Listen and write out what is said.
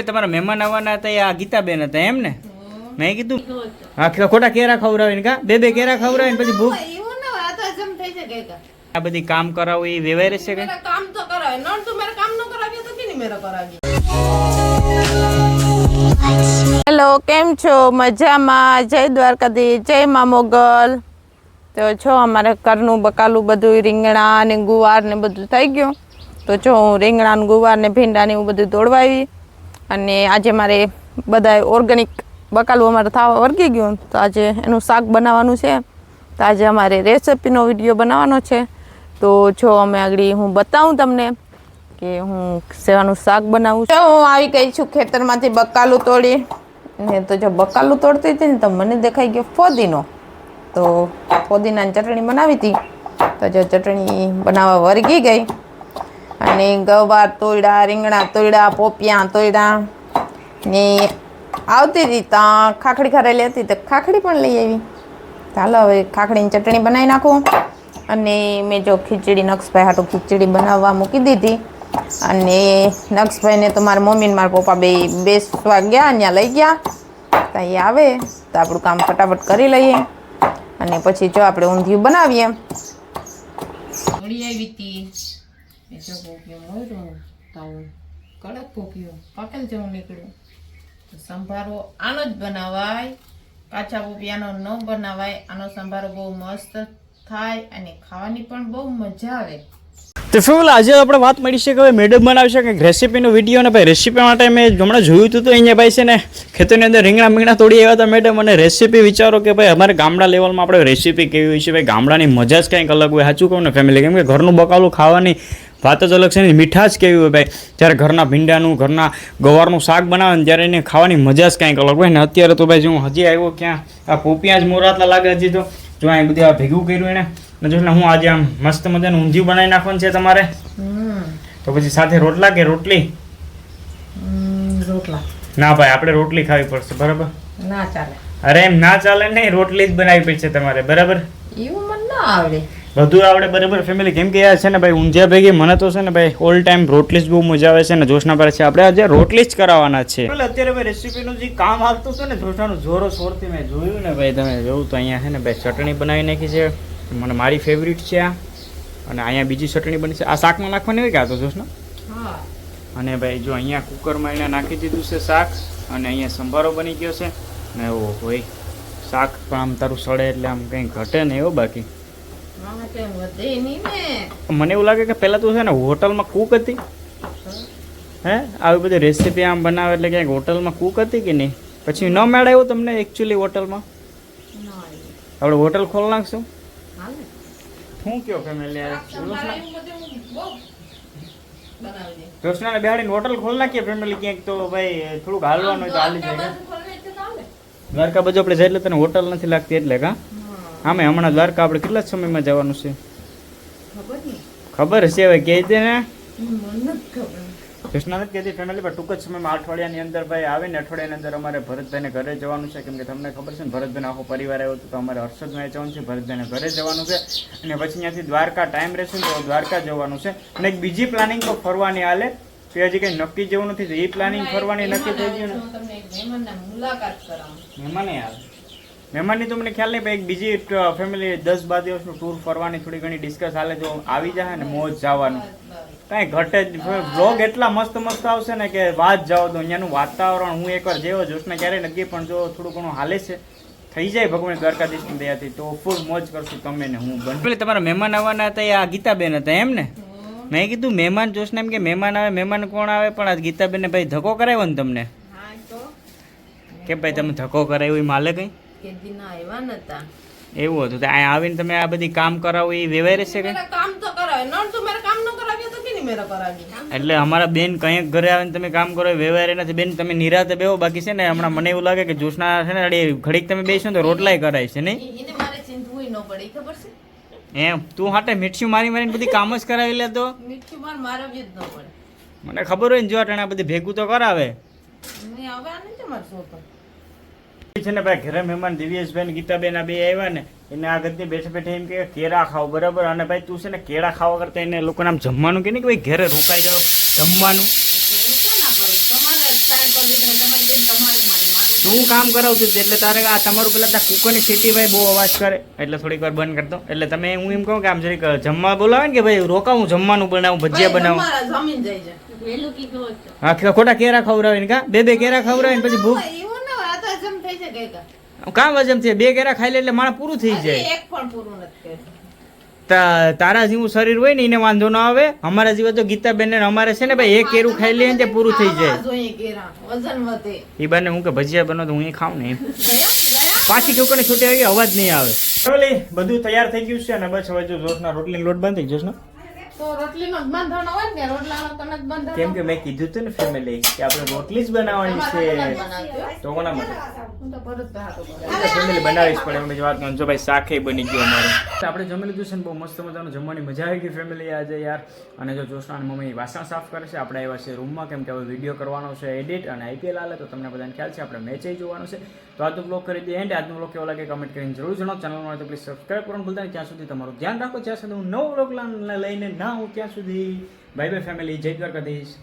Family તમારા મહેમાન આવવાના હતા એ આ ગીતાબેન હતા એમ ને? મેં કીધું હા ખોટા કેરા ખવડાવીને કા? બે બે કેરા ખવડાવીને પછી ભૂખ એવું ના હોય, આ બધી કામ કરાવું એ વ્યવહાર છે કે? કામ તો કરાવે. નોન તો મારે કામ ન કરાવ્યો તો કેની મેરે કરાવ્યો હેલો કેમ છો? મજામાં. જય દ્વારકાધી જય મા મોગલ. તો છો અમારે ઘરનું બકાલું બધું રીંગણા ને ગુવાર ને બધું થઈ ગયું. તો જો હું રીંગણા ને ગુવાર ને ભીંડા ને એવું બધું દોડવા આવી. અને આજે મારે બધા ઓર્ગેનિક બકાલું અમારે થવા વર્ગી ગયું. તો આજે એનું શાક બનાવવાનું છે. તો આજે અમારે રેસિપીનો વીડિયો બનાવવાનો છે. તો જો અમે આગળ હું બતાવું તમને કે હું સેવાનું શાક બનાવું છું. હું આવી ગઈ છું ખેતરમાંથી બકાલું તોડી. ને તો જો બકાલું તોડતી હતી ને તો મને દેખાઈ ગયો ફોદીનો. તો ફોદીનાની ચટણી બનાવી હતી. તો જો ચટણી બનાવવા વર્ગી ગઈ. અને ગવાર તોડ્યા રીંગણા તોડ્યા પોપિયા તોડ્યા ને આવતી હતી ત્યાં ખાખડી ખરેલી હતી તો ખાખડી પણ લઈ આવી. ચાલો હવે ખાખડીની ચટણી બનાવી નાખું. અને મેં જો ખીચડી નક્ષભાઈ હાટું ખીચડી બનાવવા મૂકી દીધી. અને નક્ષભાઈને તો મારા મમ્મીને મારા પપ્પા બે બેસવા ગયા ત્યાં લઈ ગયા. તો એ આવે તો આપણું કામ ફટાફટ કરી લઈએ. અને પછી જો આપણે ઊંધિયું બનાવીએ. આવી હતી. એ જો મોર્યો તાવું કડક પોક્યો પાકેલ જેવું નીકળ્યું. સંભારો આનો જ બનાવાય, કાચા પોપિયાનો ન બનાવાય, આનો સંભારો બહુ મસ્ત થાય અને ખાવાની પણ બહુ મજા આવે. તો ફેમિલી આજે આપણે વાત મળી છે કે હવે મેડમ બનાવી છે કંઈક રેસીપીનો વીડિયો અને ભાઈ, રેસીપી માટે મેં હમણાં જોયું હતું તો અહીંયા ભાઈ છે ને, ખેતરની અંદર રીંગણા મીંગણા તોડી આવ્યા હતા મેડમ, અને રેસીપી વિચારો કે ભાઈ અમારે ગામડા લેવલમાં આપણે રેસીપી કેવી હોય છે, ભાઈ ગામડાની મજા જ કંઈક અલગ હોય, સાચું કહું ને ફેમિલી કેમ કે ઘરનું બકાલું ખાવાની વાત જ અલગ છે ને મીઠાશ કેવી હોય ભાઈ? જ્યારે ઘરના ભીંડાનું ઘરના ગવારનું શાક બનાવે ને ત્યારે એને ખાવાની મજા જ કંઈક અલગ હોય ને. અત્યારે તો ભાઈ જો હું હજી આવ્યો ક્યાં આ પોપિયા જ મોરાતલા લાગે હજી તો. જો અહીં બધું આ ભેગું કર્યું એને. ને જો હું આજે આમ મસ્ત મજાનું ઊંધિયું બનાવી નાખવાનું છે તમારે. તો પછી સાથે રોટલા કે રોટલી? રોટલા. ના ભાઈ આપણે રોટલી ખાવી પડશે બરાબર? ના ચાલે. અરે એમ ના ચાલે નહીં રોટલી જ બનાવી પડશે તમારે બરાબર? એવું મને ના આવડે. બધું આવડે બરાબર. ફેમિલી કેમ કે યાર છે ને ભાઈ ઊંધિયા ભેગી મને તો છે ને ભાઈ ઓલ ટાઈમ રોટલી જ બહુ મજા આવે છે ને જોશના પર છે. આપણે આજે રોટલી જ કરાવવાના છે. અત્યારે ભાઈ રેસીપીનું જે કામ આવતું હતું ને જોશનાનું જોરો શોરથી મેં જોયું ને ભાઈ તમે જોયું તો અહીંયા છે ને ભાઈ ચટણી બનાવી નાખી છે. મને મારી ફેવરિટ છે આ. અને અહીંયા બીજી ચટણી બની છે. આ શાકમાં નાખવાની હોય કે આ તો જોશના? હા. અને ભાઈ જો અહીંયા કુકરમાં એને નાખી દીધું છે શાક અને અહીંયા સંભારો બની ગયો છે. ને એવો હોય. શાક પણ આમ તારું સડે એટલે આમ કંઈ ઘટે નહીં એવો બાકી. મને એવું લાગે કે પહેલાં તું છે ને હોટલમાં કૂક હતી. હે? આવી બધી રેસીપી આમ બનાવે એટલે ક્યાંક હોટલમાં કૂક હતી કે નહીં? પછી ન મેળ આવ્યો તમને એકચ્યુઅલી હોટલમાં? ના આપણે હોટલ ખોલ નાખશું. હાલે શું કયો ફેમિલી સંભાળા એવું બધું હું બહુ બનાવી દે કૃષ્ણને બેહાડીને હોટલ ખોલ નાખીએ ફેમિલી ક્યાંક તો ભાઈ, થોડુંક હાલવાનું હોય તો હાલી જાય. બધું ખોલવે તો ચાલે. દ્વારકા બાજુ આપણે જાય એટલે તને હોટલ નથી લાગતી એટલે, કા? હા આમે હમણાં દ્વારકા આપણે કેટલા સમયમાં જવાનું છે? ખબર છે હવે કહે છે ને. કૃષ્ણ નથી કહેતી ફેમિલી પણ ટૂંક જ સમયમાં અઠવાડિયાની અંદર ભાઈ આવે ને અઠવાડિયાની અંદર અમારે ભરતભાઈને ઘરે જવાનું છે. કેમ કે તમને ખબર છે ને ભરતભાઈને આખો પરિવાર આવ્યો હતો તો અમારે હર્ષદભાઈ જવાનું છે ભરતભાઈને ઘરે જવાનું છે. અને પછી ત્યાંથી દ્વારકા ટાઈમ રહેશે ને તો દ્વારકા જવાનું છે. અને એક બીજી પ્લાનિંગ તો ફરવાની હાલે. તો હજી કંઈ નક્કી જેવું નથી તો એ પ્લાનિંગ ફરવાની નક્કી થઈ ગયું ને. હું મહેમાને આવે. મહેમાનની તો મને ખ્યાલ નહીં પણ એક બીજી ફેમિલી દસ બાર દિવસનું ટૂર ફરવાની થોડી ઘણી ડિસ્કસ હાલે જો આવી જાય ને મોજ જવાનું. કાંઈ ઘટે જ બ્લોગ એટલા મસ્ત મસ્ત આવશે ને કે વાત જાઓ તો અહીંયાનું વાતાવરણ હું એકવાર જેવો જોશને ક્યારેય નથી પણ જો થોડું ઘણું હાલે છે થઈ જાય ભગવાન દ્વારકાધીશની દયાથી તો ફૂલ મોજ કરશું તમે ને હું બન. તમારા મહેમાન આવવાના હતા એ આ ગીતાબેન હતા એમ ને? મેં કીધું મહેમાન જોશને એમ કે મહેમાન આવે મહેમાન કોણ આવે? પણ આ ગીતાબેનને ભાઈ ધક્કો કરાવ્યો ને તમને? કે ભાઈ તમે ધક્કો કરાવ્યો એ માલે કંઈ? કે દિના આવ્યા નતા. એવું હતું. તો અહીંયા આવીને તમે આ બધી કામ કરાવો એ વ્યવહાર છે કે? કામ તો કરાવે. નોન તો મેરા કામ ન કરાવ્યો તો કેની મેરે કરાવી એટલે અમારા બેન કંઈક ઘરે આવીને તમે કામ કરો વ્યવહાર નથી. બેન તમે નિરાતે બેહો બાકી છે ને હમણાં મને એવું લાગે કે જોશના છે ને અડી ઘડીક તમે બેસો ને તો રોટલાય કરાય છે નહીં? એને મારે ચિંતવું ન પડે. ખબર છે? એમ તું હાટે મીઠ્યું મારી મારીને બધી કામ જ કરાવી લેતો મીઠું માર મારવ્યું જ ન પડે. મને ખબર હોય ને જો અટાણે આ બધી ભેગું તો કરાવે. હવે આને જ મારે શું પણ છે ને ભાઈ ઘરે મહેમાન દિવ્યેશભાઈ ને ગીતાબેન આ બે આવ્યા ને એને આ ગતિ બેઠે બેઠે એમ કે કેળા ખાવ બરાબર? અને ભાઈ તું છે ને કેળા ખાવા કરતા એને લોકોને આમ જમવાનું કે નહીં કે ભાઈ ઘરે રોકાઈ જાવ જમવાનું? હું કામ કરાવતું છું એટલે તારે આ તમારું પેલા ત્યાં કુકરની સીટી ભાઈ બહુ અવાજ કરે. એટલે થોડીક વાર બંધ કરતો એટલે તમે હું એમ કહું કે આમ જરીક જમવા બોલાવે ને કે ભાઈ રોકાવું જમવાનું બનાવું ભજીયા બનાવું. હા ખોટા કેરા ખવડાવે ને કા? બે બે કેરા ખવડાવે ને પછી ભૂખ કામ વજમ છે બે કેરા ખાઈ લે એટલે માણસ પૂરું થઈ જાય. એક પણ પૂરું નથી તારા જેવું શરીર હોય ને એને વાંધો ના આવે. અમારા જેવા તો ગીતાબેન ને અમારે છે ને ભાઈ એક કેરું ખાઈ લે ને પૂરું થઈ જાય. વજન વધે. એ બાને હું કે ભજીયા બનો તો હું એ ખાઉં ને પાછી કોને છૂટી આવી અવાજ નહીં આવે. ચાલો બધું તૈયાર થઈ ગયું છે અને બસ હવે જો જોશના રોટલી લોટ બંધ થઈ જશે ને. તો રોટલીનો જ બંધાણો હોય ને રોટલાનો તને જ બંધાણો. કેમ કે મેં કીધું હતું ને ફેમિલી કે આપણે રોટલી જ બનાવવાની છે. તો કોના માટે? હું તો ભરત ફેમિલી બનાવીશ જ પડે એમ વાત જો ભાઈ શાકે બની ગયો અમારે. આપણે જમી લીધું છે ને બહુ મસ્ત મજાનું જમવાની મજા આવી ગઈ ફેમિલી આજે યાર. અને જો જોશના મમ્મી વાસણ સાફ કરે છે. આપણે આવ્યા છે રૂમમાં કેમ કે હવે વીડિયો કરવાનો છે એડિટ અને આઈપીએલ હાલે તો તમને બધાને ખ્યાલ છે આપણે મેચ જોવાનું છે. તો આજનો બ્લોગ કરી દઈએ એન્ડ આજનો બ્લોગ કેવો લાગે કમેન્ટ કરીને જરૂર જણાવો. ચેનલ હોય તો પ્લીઝ સબસ્ક્રાઈબ કરવાનું ભૂલતા નહીં. ત્યાં સુધી તમારું ધ્યાન રાખો. જ્યાં સુધી હું નવો બ્લોગ લઈને ના હું ત્યાં સુધી. બાય બાય ફેમિલી જય દ્વારકાધીશ.